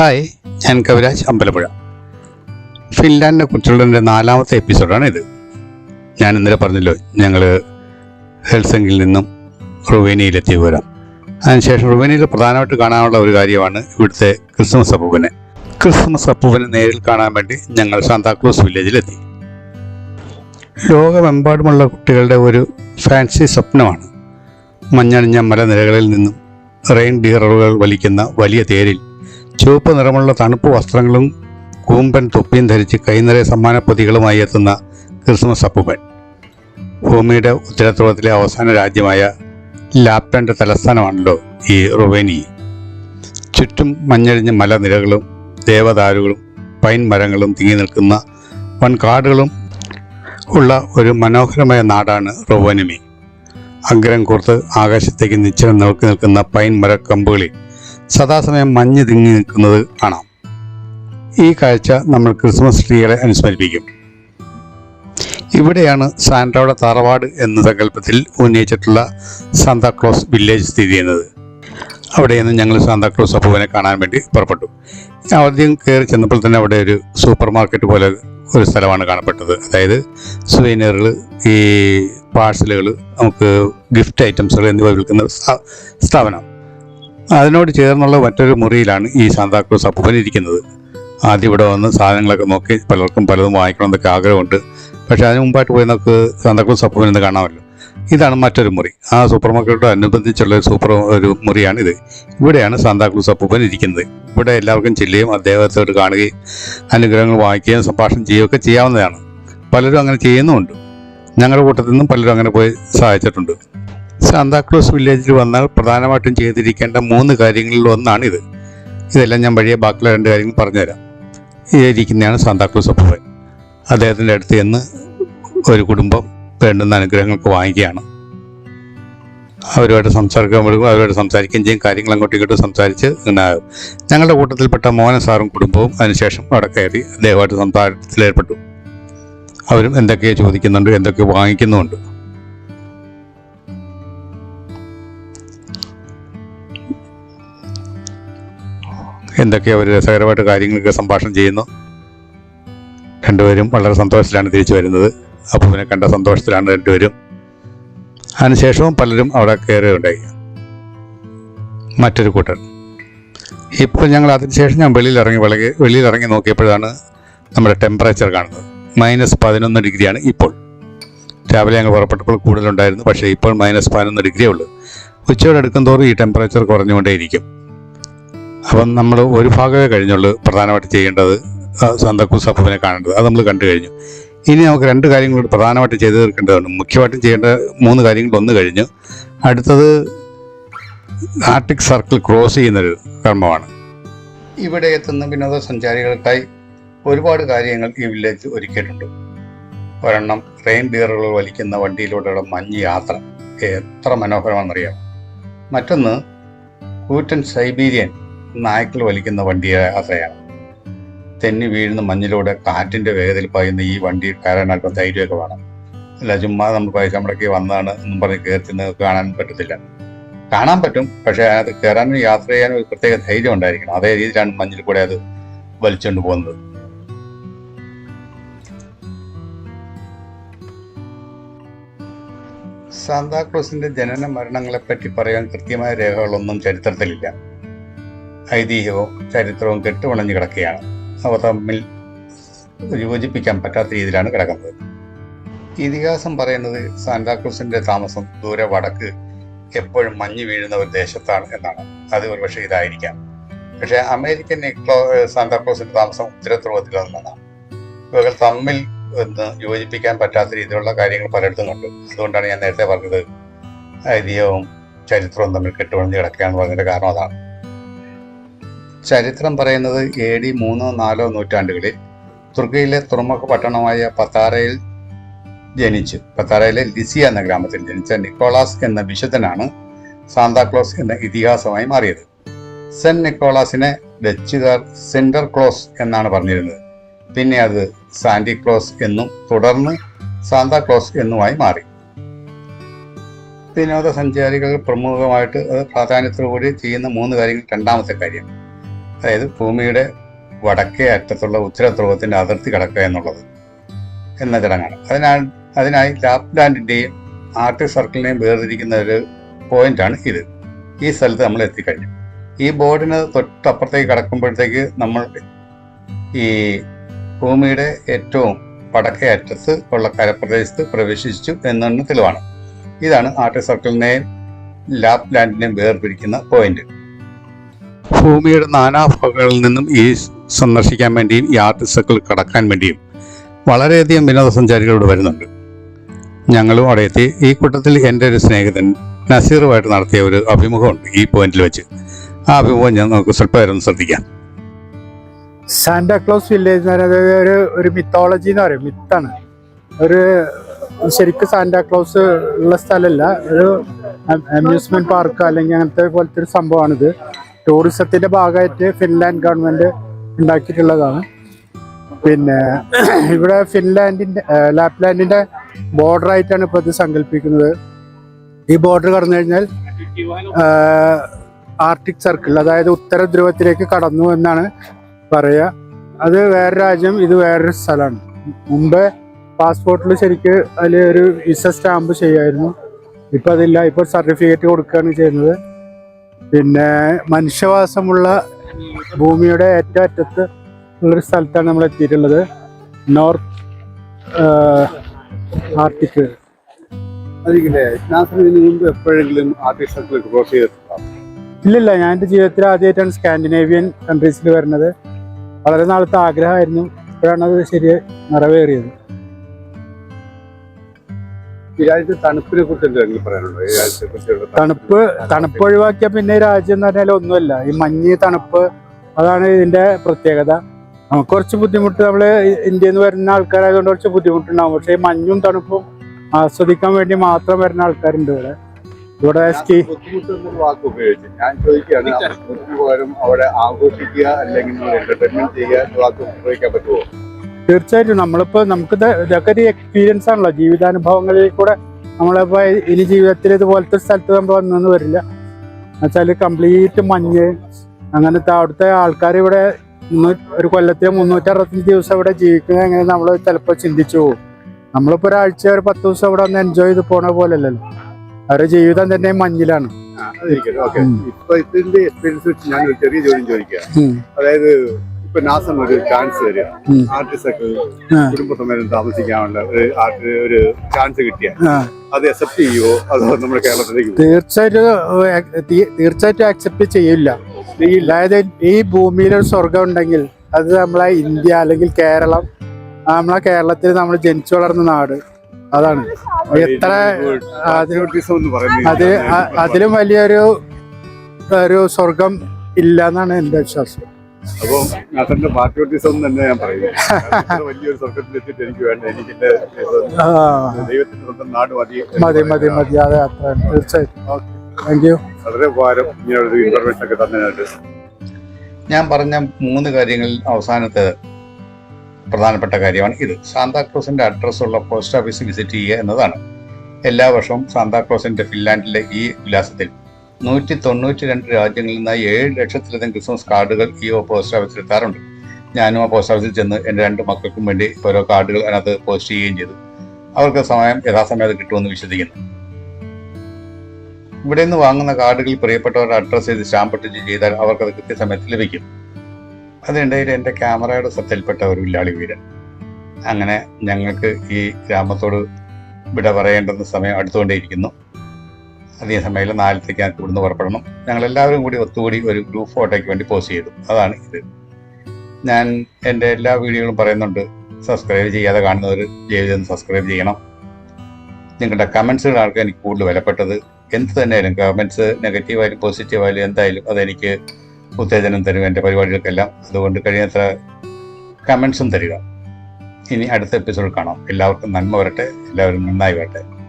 Hi ഞാൻ കവിരാജ് അമ്പലപ്പുഴ. ഫിൻലാൻഡിനെ കുറിച്ചുള്ള എന്റെ നാലാമത്തെ എപ്പിസോഡാണ് ഇത്. ഞാൻ ഇന്നലെ പറഞ്ഞല്ലോ ഞങ്ങൾ ഹെൽസെങ്കിൽ നിന്നും റുവേനിയയിലെത്തി വരാം അതിനുശേഷം റുവേനിയയിൽ പ്രധാനമായിട്ട് കാണാനുള്ള ഒരു കാര്യമാണ് ഇവിടുത്തെ ക്രിസ്മസ് അപ്പൂവിനെ ക്രിസ്മസ് അപ്പൂവിനെ നേരിൽ കാണാൻ വേണ്ടി ഞങ്ങൾ സാന്താക്ലോസ് വില്ലേജിലെത്തി. ലോകമെമ്പാടുമുള്ള കുട്ടികളുടെ ഒരു ഫാൻസി സ്വപ്നമാണ്. മഞ്ഞണിഞ്ഞ മലനിരകളിൽ നിന്നും റെയിൻ ഡിയറുകൾ വലിക്കുന്ന വലിയ തേരിൽ ചുവപ്പ് നിറമുള്ള തണുപ്പ് വസ്ത്രങ്ങളും കൂമ്പൻ തൊപ്പിയും ധരിച്ച് കൈനിറയെ സമ്മാനപ്പൊതികളുമായി എത്തുന്ന ക്രിസ്മസ് അപ്പുപൻ ഭൂമിയുടെ ഉത്തരധ്രുവത്തിലെ അവസാന രാജ്യമായ ലാപ്ലാൻഡ് തലസ്ഥാനമാണല്ലോ ഈ റുവേനി. ചുറ്റും മഞ്ഞഴിഞ്ഞ മലനിരകളും ദേവദാരുകളും പൈൻ മരങ്ങളും തിങ്ങി നിൽക്കുന്ന വൻ കാടുകളും ഉള്ള ഒരു മനോഹരമായ നാടാണ് റൊവോനിമി. അഗ്രം കൂർത്ത് ആകാശത്തേക്ക് നിശ്ചലം നോക്കി നിൽക്കുന്ന പൈൻ മരക്കമ്പുകളിൽ സദാസമയം മഞ്ഞ് തിങ്ങി നിൽക്കുന്നത് കാണാം. ഈ കാഴ്ച നമ്മൾ ക്രിസ്മസ് ട്രീകളെ അനുസ്മരിപ്പിക്കും. ഇവിടെയാണ് സാൻഡ്രയുടെ തറവാട് എന്ന സങ്കല്പത്തിൽ ഉന്നയിച്ചിട്ടുള്ള സാന്താക്ലോസ് വില്ലേജ് സ്ഥിതി ചെയ്യുന്നത്. അവിടെ നിന്ന് ഞങ്ങൾ സാന്താക്ലോസ് അപ്പുവിനെ കാണാൻ വേണ്ടി പുറപ്പെട്ടു. ആദ്യം കയറി ചെന്നപ്പോൾ തന്നെ അവിടെ ഒരു സൂപ്പർ മാർക്കറ്റ് പോലെ ഒരു സ്ഥലമാണ് കാണപ്പെട്ടത്. അതായത് സുവൈനറുകൾ ഈ പാഴ്സലുകൾ നമുക്ക് ഗിഫ്റ്റ് ഐറ്റംസുകൾ എന്നിവ വിൽക്കുന്ന സ്ഥാപനം. അതിനോട് ചേർന്നുള്ള മറ്റൊരു മുറിയിലാണ് ഈ സാന്താക്ലോസ് അപ്പൂപ്പൻ ഇരിക്കുന്നത്. ആദ്യം ഇവിടെ വന്ന് സാധനങ്ങളൊക്കെ നോക്കി പലർക്കും പലതും വാങ്ങിക്കണമെന്നൊക്കെ ആഗ്രഹമുണ്ട്. പക്ഷേ അതിന് മുമ്പായിട്ട് പോയി നമുക്ക് സാന്താക്ലോസ് അപ്പൂപ്പൻ എന്ന് കാണാമല്ലോ. ഇതാണ് മറ്റൊരു മുറി. ആ സൂപ്പർ മാർക്കറ്റോട് അനുബന്ധിച്ചുള്ള ഒരു സൂപ്പർ ഒരു മുറിയാണിത്. ഇവിടെയാണ് സാന്താക്ലൂസ് അപ്പൂപ്പൻ ഇരിക്കുന്നത്. ഇവിടെ എല്ലാവർക്കും ചെല്ലുകയും അദ്ദേഹത്തോട് കാണുകയും അനുഗ്രഹങ്ങൾ വാങ്ങിക്കുകയും സംഭാഷണം ചെയ്യുകയൊക്കെ ചെയ്യാവുന്നതാണ്. പലരും അങ്ങനെ ചെയ്യുന്നുമുണ്ട്. ഞങ്ങളുടെ കൂട്ടത്തിൽ നിന്നും പലരും അങ്ങനെ പോയി സഹായിച്ചിട്ടുണ്ട്. സാന്താക്ലോസ് വില്ലേജിൽ വന്നാൽ പ്രധാനമായിട്ടും ചെയ്തിരിക്കേണ്ട മൂന്ന് കാര്യങ്ങളിൽ ഒന്നാണിത്. ഇതെല്ലാം ഞാൻ വഴിയെ ബാക്കിയുള്ള രണ്ട് കാര്യങ്ങൾ പറഞ്ഞുതരാം. ഇരിക്കുന്നതാണ് സാന്താക്ലോസ് അപ്പൂപ്പൻ. അദ്ദേഹത്തിന്റെ അടുത്ത് ചെന്ന് ഒരു കുടുംബം വേണ്ടുന്ന അനുഗ്രഹങ്ങൾക്ക് വാങ്ങിക്കുകയാണ്. അവരുമായിട്ട് സംസാരിക്കാൻ വിടും അവരുമായിട്ട് സംസാരിക്കുകയും ചെയ്യും കാര്യങ്ങൾ അങ്ങോട്ടും ഇങ്ങോട്ടും സംസാരിച്ച് ഇങ്ങനെ ആകും. ഞങ്ങളുടെ കൂട്ടത്തിൽപ്പെട്ട മോഹൻ സാറും കുടുംബവും അതിനുശേഷം അവിടെ കയറി അദ്ദേഹമായിട്ട് സംസാരത്തിലേർപ്പെട്ടു. അവരും എന്തൊക്കെയോ ചോദിക്കുന്നുണ്ട് എന്തൊക്കെയോ വാങ്ങിക്കുന്നുമുണ്ട്. എന്തൊക്കെ അവർ രസകരമായിട്ട് കാര്യങ്ങളൊക്കെ സംഭാഷണം ചെയ്യുന്നു. രണ്ടുപേരും വളരെ സന്തോഷത്തിലാണ് തിരിച്ചു വരുന്നത്. അപ്പൂവിനെ കണ്ട സന്തോഷത്തിലാണ് രണ്ടുപേരും. അതിനുശേഷവും പലരും അവിടെ കയറുകയുണ്ടായി. മറ്റൊരു കൂട്ടർ. ഇപ്പോൾ ഞങ്ങൾ അതിനുശേഷം ഞാൻ വെളിയിൽ ഇറങ്ങി വെളിയിലിറങ്ങി വെളിയിൽ ഇറങ്ങി നോക്കിയപ്പോഴാണ് നമ്മുടെ ടെമ്പറേച്ചർ കാണുന്നത്. മൈനസ് പതിനൊന്ന് ഡിഗ്രിയാണ് ഇപ്പോൾ. രാവിലെ ഞങ്ങൾ പുറപ്പെട്ടപ്പോൾ കൂടുതലുണ്ടായിരുന്നു. പക്ഷേ ഇപ്പോൾ മൈനസ് പതിനൊന്ന് ഡിഗ്രിയേ ഉള്ളൂ. ഉച്ചയോടെ എടുക്കും തോറും ഈ ടെമ്പറേച്ചർ കുറഞ്ഞുകൊണ്ടേയിരിക്കും. അപ്പം നമ്മൾ ഒരു ഭാഗമേ കഴിഞ്ഞുള്ളൂ പ്രധാനമായിട്ട് ചെയ്യേണ്ടത് സന്തക്കൂസ് അപ്പൂപ്പിനെ കാണേണ്ടത്. അത് നമ്മൾ കണ്ടു കഴിഞ്ഞു. ഇനി നമുക്ക് രണ്ട് കാര്യങ്ങൾ പ്രധാനമായിട്ട് ചെയ്തു തീർക്കേണ്ടതുണ്ട്. മുഖ്യമായിട്ടും ചെയ്യേണ്ട മൂന്ന് കാര്യങ്ങൾ ഒന്ന് കഴിഞ്ഞു. അടുത്തത് ആർട്ടിക് സർക്കിൾ ക്രോസ് ചെയ്യുന്നൊരു കർമ്മമാണ്. ഇവിടെ എത്തുന്ന വിനോദസഞ്ചാരികൾക്കായി ഒരുപാട് കാര്യങ്ങൾ ഈ വില്ലേജ് ഒരുക്കിയിട്ടുണ്ട്. ഒരെണ്ണം ട്രെയിൻ ഡിയറുകൾ വലിക്കുന്ന വണ്ടിയിലൂടെയുള്ള മഞ്ഞ് യാത്ര എത്ര മനോഹരമാണെന്നറിയാം. മറ്റൊന്ന് കൂറ്റൻ സൈബീരിയൻ നായ്ക്കൾ വലിക്കുന്ന വണ്ടിയെ യാത്രയാണ് തെന്നി വീഴുന്ന മഞ്ഞിലൂടെ കാറ്റിന്റെ വേഗതയിൽ പായുന്ന ഈ വണ്ടി കയറാൻ അല്പം ധൈര്യമൊക്കെ വേണം അല്ല ചുമ്മാ നമ്മൾ പൈസ മുടക്കി വന്നതാണ് എന്നും പറഞ്ഞ് കയറി കാണാൻ പറ്റത്തില്ല. കാണാൻ പറ്റും പക്ഷെ അതിനകത്ത് കയറാനും യാത്ര ചെയ്യാനും ഒരു പ്രത്യേക ധൈര്യം ഉണ്ടായിരിക്കണം. അതേ രീതിയിലാണ് മഞ്ഞിൽ കൂടെ അത് വലിച്ചുകൊണ്ട് പോകുന്നത്. സാന്താക്ലോസിന്റെ ജനന മരണങ്ങളെപ്പറ്റി പറയാൻ കൃത്യമായ രേഖകളൊന്നും ചരിത്രത്തിലില്ല. ഐതിഹ്യവും ചരിത്രവും കെട്ടുവണഞ്ഞു കിടക്കുകയാണ്. അവ തമ്മിൽ യോജിപ്പിക്കാൻ പറ്റാത്ത രീതിയിലാണ് കിടക്കുന്നത്. ഇതിഹാസം പറയുന്നത് സാന്താക്രൂസിന്റെ താമസം ദൂരെ വടക്ക് എപ്പോഴും മഞ്ഞ് വീഴുന്ന ഒരു ദേശത്താണ് എന്നാണ്. അത് ഒരുപക്ഷെ ഇതായിരിക്കാം. പക്ഷെ അമേരിക്കൻ സാന്താക്രൂസിന്റെ താമസം ഉത്തരധ്രുവത്തിൽ നിന്നാണ് ഇവകൾ തമ്മിൽ ഒന്ന് യോജിപ്പിക്കാൻ പറ്റാത്ത രീതിയിലുള്ള കാര്യങ്ങൾ പലയിടത്തും കൊണ്ട് അതുകൊണ്ടാണ് ഞാൻ നേരത്തെ പറഞ്ഞത് ഐതിഹ്യവും ചരിത്രവും തമ്മിൽ കെട്ടുപണിഞ്ഞ് കിടക്കുകയാണെന്ന് പറഞ്ഞതിന്റെ കാരണം അതാണ്. ചരിത്രം പറയുന്നത് എ ഡി മൂന്നോ നാലോ നൂറ്റാണ്ടുകളിൽ തുർക്കിയിലെ തുറമുഖ പട്ടണമായ പത്താറയിൽ ജനിച്ചു. പത്താറയിലെ ലിസിയ എന്ന ഗ്രാമത്തിൽ ജനിച്ച നിക്കോളാസ് എന്ന വിശുദ്ധനാണ് സാന്താക്ലോസ് എന്ന ഇതിഹാസമായി മാറിയത്. സെന്റ് നിക്കോളാസിനെ ഡച്ചുകാർ സെന്റർ ക്ലോസ് എന്നാണ് പറഞ്ഞിരുന്നത്. പിന്നെ അത് സാന്റി ക്ലോസ് എന്നും തുടർന്ന് സാന്താക്ലോസ് എന്നുമായി മാറി. വിനോദസഞ്ചാരികൾ പ്രമുഖമായിട്ട് അത് പ്രാധാന്യത്തോടുകൂടി ചെയ്യുന്ന മൂന്ന് കാര്യങ്ങൾ രണ്ടാമത്തെ കാര്യം. അതായത് ഭൂമിയുടെ വടക്കേ അറ്റത്തുള്ള ഉത്തര ധ്രുവത്തിന്റെ അതിർത്തി കടക്കുക എന്നുള്ളത് എന്ന ചടങ്ങാണ്. അതിനാൽ അതിനായി ലാപ്ലാൻഡിന്റെയും ആർട്ടിക് സർക്കിളിനെയും വേർതിരിക്കുന്ന ഒരു പോയിന്റാണ് ഇത്. ഈ സ്ഥലത്ത് നമ്മൾ എത്തിക്കഴിഞ്ഞു. ഈ ബോർഡിന് തൊട്ടപ്പുറത്തേക്ക് കടക്കുമ്പോഴത്തേക്ക് നമ്മൾ ഈ ഭൂമിയുടെ ഏറ്റവും വടക്കേ അറ്റത്ത് ഉള്ള കരപ്രദേശത്ത് പ്രവേശിച്ചു എന്നുള്ള തെളിവാണ്. ഇതാണ് ആർട്ടിക് സർക്കിളിനെയും ലാപ്ലാൻഡിനെയും വേർപിരിക്കുന്ന പോയിന്റ്. ഭൂമിയുടെ നാനാഭാഗങ്ങളിൽ നിന്നും ഈ സന്ദർശിക്കാൻ വേണ്ടിയും ഈ ആർട്ടിസ്റ്റുകൾ കടക്കാൻ വേണ്ടിയും വളരെയധികം വിനോദസഞ്ചാരികൾ ഇവിടെ വരുന്നുണ്ട്. ഞങ്ങളും അവിടെ എത്തി. ഈ കൂട്ടത്തിൽ എന്റെ ഒരു സ്നേഹിതൻ നസീറുമായിട്ട് നടത്തിയ ഒരു അഭിമുഖമുണ്ട് ഈ പോയിന്റിൽ വെച്ച്. ആ അഭിമുഖം ഞാൻ നമുക്ക് സ്വല്പം ശ്രദ്ധിക്കാം. സാന്റാക്ലോസ് വില്ലേജ് എന്ന് പറയുന്നത് ഒരു ഒരു മിത്തോളജി എന്ന് പറയും. മിത്താണ് ഒരു ശരിക്കും സാന്റാക്ലോസ് ഉള്ള സ്ഥലമല്ല. ഒരു അമ്യൂസ്മെന്റ് പാർക്ക് അല്ലെങ്കിൽ അങ്ങനത്തെ പോലത്തെ ഒരു സംഭവമാണിത്. ടൂറിസത്തിന്റെ ഭാഗമായിട്ട് ഫിൻലാൻഡ് ഗവൺമെന്റ് ഉണ്ടാക്കിയിട്ടുള്ളതാണ്. പിന്നെ ഇവിടെ ഫിൻലാൻഡിന്റെ ലാപ്ലാൻഡിന്റെ ബോർഡർ ആയിട്ടാണ് ഇപ്പോൾ ഇത് സങ്കല്പിക്കുന്നത്. ഈ ബോർഡർ കടന്നു കഴിഞ്ഞാൽ ആർട്ടിക് സർക്കിൾ അതായത് ഉത്തര ധ്രുവത്തിലേക്ക് കടന്നു എന്നാണ് പറയുക അത് വേറെ രാജ്യം ഇത് വേറൊരു സ്ഥലമാണ്. മുമ്പ് പാസ്പോർട്ടിൽ ശരിക്ക് അതിൽ ഒരു വിസ സ്റ്റാമ്പ് ചെയ്യായിരുന്നു. ഇപ്പം അതില്ല ഇപ്പോൾ സർട്ടിഫിക്കറ്റ് കൊടുക്കുകയാണ് ചെയ്യുന്നത്. പിന്നെ മനുഷ്യവാസമുള്ള ഭൂമിയുടെ ഏറ്റവും അറ്റത്ത് ഉള്ളൊരു സ്ഥലത്താണ് നമ്മൾ എത്തിയിട്ടുള്ളത്. നോർത്ത് ആർട്ടിക് മുമ്പ് എപ്പോഴെങ്കിലും ആർട്ടിക് സർക്കിൾ ക്രോസ് ചെയ്തിട്ടുണ്ടോ? ഇല്ലില്ല ഞാൻ എന്റെ ജീവിതത്തിൽ ആദ്യമായിട്ടാണ് സ്കാൻഡിനേവിയൻ കൺട്രീസിൽ വരുന്നത്. വളരെ നാളത്തെ ആഗ്രഹമായിരുന്നു. ഇപ്പോഴാണ് അത് ശരി നിറവേറിയത്. ഈ രാജ്യത്തെ തണുപ്പിനെ കുറിച്ച് എന്തെങ്കിലും പറയാനുണ്ടോ ഈ രാജ്യത്തെ കുറിച്ചുള്ള തണുപ്പ്. തണുപ്പ് ഒഴിവാക്കിയ പിന്നെ രാജ്യം എന്ന് പറഞ്ഞാൽ ഒന്നുമല്ല. ഈ മഞ്ഞ് തണുപ്പ് അതാണ് ഇതിന്റെ പ്രത്യേകത. നമുക്ക് കുറച്ച് ബുദ്ധിമുട്ട് നമ്മൾ ഇന്ത്യയിൽ നിന്ന് വരുന്ന ആൾക്കാരായതുകൊണ്ട് കുറച്ച് ബുദ്ധിമുട്ടുണ്ടാവും. പക്ഷേ ഈ മഞ്ഞും തണുപ്പും ആസ്വദിക്കാൻ വേണ്ടി മാത്രം വരുന്ന ആൾക്കാരുണ്ട് ഇവിടെ. ഇവിടെ സ്കീ വാക്ക് ഉപയോഗിച്ചു ഞാൻ ചോദിക്കുകയാണ് അവിടെ ആഘോഷിക്കുക അല്ലെങ്കിൽ എന്റർടൈൻമെന്റ് ചെയ്യുക വാക്ക് ഉപയോഗിക്കാൻ പറ്റുമോ? തീർച്ചയായിട്ടും നമ്മളിപ്പോ നമുക്ക് ഇത് ഇതൊക്കെ ഒരു എക്സ്പീരിയൻസ് ആണല്ലോ. ജീവിതാനുഭവങ്ങളിൽ കൂടെ നമ്മളിപ്പോ ഇനി ജീവിതത്തിൽ ഇതുപോലത്തെ സ്ഥലത്ത് നമ്മൾ വന്നെന്ന് വരില്ല. എന്നുവെച്ചാൽ കംപ്ലീറ്റ് മഞ്ഞ് അങ്ങനത്തെ അവിടുത്തെ ആൾക്കാർ ഇവിടെ ഒരു കൊല്ലത്തിൽ മുന്നൂറ്റി അറുപത്തഞ്ച് ദിവസം ഇവിടെ ജീവിക്കുന്നത് എങ്ങനെ നമ്മൾ ചിലപ്പോൾ ചിന്തിച്ചു പോകും. നമ്മളിപ്പോ ഒരാഴ്ച ഒരു പത്ത് ദിവസം ഇവിടെ ഒന്ന് എൻജോയ് ചെയ്ത് പോണ പോലെ അല്ലല്ലോ അവരുടെ ജീവിതം തന്നെ മഞ്ഞിലാണ്. ഇപ്പൊ ഇതിന്റെ എക്സ്പീരിയൻസ് വെച്ച് ഞാൻ ഒരു ചെറിയ ചോദ്യം ചോദിക്കാം. അതായത് ഇപ്പൊ നാസം ഒരു ചാൻസ് തരിക ആർട്ടിസ്റ്റൊക്കെ. കുടുംബസമേതം താമസിക്കാനുള്ള ഒരു ആർട്ട് ഒരു ചാൻസ് കിട്ടിയ അത് അക്സെപ്റ്റ് ചെയ്യുമോ അതോ നമ്മുടെ കേരളത്തിലേക്ക്? തീർച്ചയായിട്ടും തീർച്ചയായിട്ടും അക്സെപ്റ്റ് ചെയ്യില്ല. അതായത് ഈ ഭൂമിയിൽ ഒരു സ്വർഗം ഉണ്ടെങ്കിൽ അത് നമ്മളെ ഇന്ത്യ അല്ലെങ്കിൽ കേരളം നമ്മളെ കേരളത്തിൽ നമ്മൾ ജനിച്ചു വളർന്ന നാട്. അതാണ്. എത്ര അത് അതിലും വലിയൊരു ഒരു സ്വർഗം ഇല്ല എന്നാണ് എന്റെ വിശ്വാസം. അപ്പം നാട്ടിന്റെ പാട്രിയോട്ടിസം തന്നെ ഞാൻ പറയുന്നു. വലിയൊരു സ്വർഗത്തിൽ എത്തിയിട്ട് എനിക്ക് വേണ്ട എനിക്ക് ആ, ദൈവത്തിന്റെ സ്വന്തം നാട് മതി മതി മതി മതി. അതെ അത്ര തീർച്ചയായിട്ടും. താങ്ക് യു വളരെ ഉപകാരം ഇങ്ങനെ ഒരു ഇൻഫർമേഷൻ ഒക്കെ തന്നതിനായിട്ട്. ഞാൻ പറഞ്ഞ മൂന്ന് കാര്യങ്ങളിൽ അവസാനത്തെ പ്രധാനപ്പെട്ട കാര്യമാണ് ഇത്. സാന്താക്ലോസിന്റെ അഡ്രസ് ഉള്ള പോസ്റ്റ് ഓഫീസ് വിസിറ്റ് ചെയ്യുക എന്നതാണ്. എല്ലാ വർഷവും സാന്താക്ലോസിന്റെ ഫിൻലാൻഡിലെ ഈ വിലാസത്തിൽ നൂറ്റി തൊണ്ണൂറ്റി രണ്ട് രാജ്യങ്ങളിൽ നിന്ന് ഏഴ് ലക്ഷത്തിലധികം ക്രിസ്മസ് കാർഡുകൾ ഈ പോസ്റ്റ് ഓഫീസിൽ എത്താറുണ്ട്. ഞാനും ആ പോസ്റ്റ് ഓഫീസിൽ ചെന്ന് എന്റെ രണ്ട് മക്കൾക്കും വേണ്ടി ഓരോ കാർഡുകൾ അതിനകത്ത് പോസ്റ്റ് ചെയ്യുകയും ചെയ്തു. അവർക്ക് സമയം യഥാസമയത്ത് കിട്ടുമെന്ന് വിശ്വസിക്കുന്നു. ഇവിടെ നിന്ന് വാങ്ങുന്ന കാർഡുകളിൽ പ്രിയപ്പെട്ടവരുടെ അഡ്രസ്സ് ചെയ്ത് സ്റ്റാമ്പ് ഒട്ടിച്ച് ചെയ്താൽ അവർക്കത് കൃത്യസമയത്ത് ലഭിക്കും. അതിനിടയിൽ എന്റെ ക്യാമറയുടെ ശ്രദ്ധയിൽപ്പെട്ട ഒരു വില്ലാളി വീരൻ. അങ്ങനെ ഞങ്ങൾക്ക് ഈ ഗ്രാമത്തോട് വിട പറയേണ്ടുന്ന സമയം അടുത്തുകൊണ്ടേയിരിക്കുന്നു. അധികം സമയമില്ല നാലത്തേക്ക് ഞങ്ങൾക്ക് ഇവിടുന്ന് പുറപ്പെടണം. ഞങ്ങൾ എല്ലാവരും കൂടി ഒത്തുകൂടി ഒരു ഗ്രൂപ്പ് ഫോട്ടോയ്ക്ക് വേണ്ടി പോസ്റ്റ് ചെയ്തു. അതാണ് ഇത്. ഞാൻ എന്റെ എല്ലാ വീഡിയോകളും പറയുന്നുണ്ട്. സബ്സ്ക്രൈബ് ചെയ്യാതെ കാണുന്നവർ ചെയ്ത് സബ്സ്ക്രൈബ് ചെയ്യണം. നിങ്ങളുടെ കമൻസുകളാണ് എനിക്ക് കൂടുതൽ വിലപ്പെട്ടത്. എന്ത് തന്നെയായാലും കമൻസ് നെഗറ്റീവായാലും പോസിറ്റീവായാലും എന്തായാലും അതെനിക്ക് ഉത്തേജനം തരും എന്റെ പരിപാടികൾക്കെല്ലാം. അതുകൊണ്ട് കഴിയുന്നത്ര കമൻസും തരിക. ഇനി അടുത്ത എപ്പിസോഡ് കാണാം. എല്ലാവർക്കും നന്മ വരട്ടെ. എല്ലാവരും നന്നായി വരട്ടെ.